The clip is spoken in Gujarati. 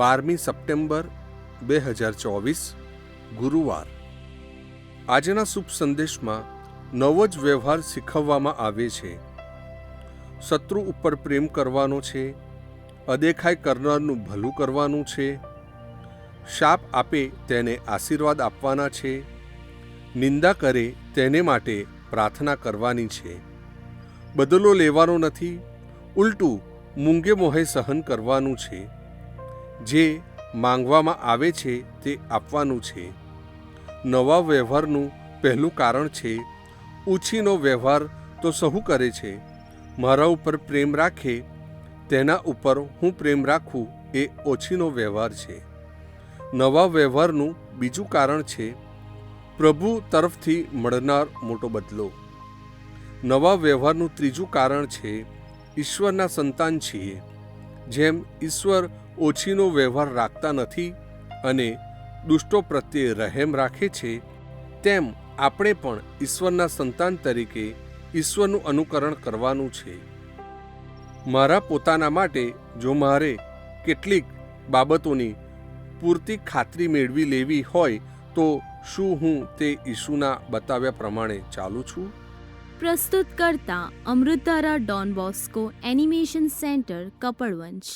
બારમી સપ્ટેમ્બર બે હજાર ચોવીસ, ગુરુવાર. આજના શુભ સંદેશમાં નવો જ વ્યવહાર શીખવવામાં આવે છે. શત્રુ ઉપર પ્રેમ કરવાનો છે, અદેખાઈ કરનારનું ભલું કરવાનું છે, શાપ આપે તેને આશીર્વાદ આપવાના છે, નિંદા કરે તેને માટે પ્રાર્થના કરવાની છે. બદલો લેવાનો નથી, ઉલટું મૂંગે મોહે સહન કરવાનું છે. જે માંગવામાં આવે છે તે આપવાનું છે. નવા વ્યવહારનું પહેલું કારણ છે, ઉછીનો વ્યવહાર તો સહુ કરે છે. મારા ઉપર પ્રેમ રાખે, તેના ઉપર હું પ્રેમ રાખું એ ઓછીનો વ્યવહાર છે. નવા વ્યવહારનું બીજું કારણ છે, પ્રભુ તરફથી મળનાર મોટો બદલો. નવા વ્યવહારનું ત્રીજું કારણ છે, ઈશ્વરના સંતાન છીએ. જેમ ઈશ્વર ઓછીનો વ્યવહાર રાખતા નથી અને દુષ્ટો પ્રત્યે રહેમ રાખે છે, તેમ આપણે પણ ઈશ્વરના સંતાન તરીકે ઈશ્વરનું અનુકરણ કરવાનું છે. મારા પોતાના માટે જો મારે કેટલીક બાબતોની પૂરતી ખાતરી મેળવી લેવી હોય, તો શું હું તે ઈસુના બતાવ્યા પ્રમાણે ચાલું છું? પ્રસ્તુત કરતા અમૃતારા Don Bosco animation centre, Kapadvanj.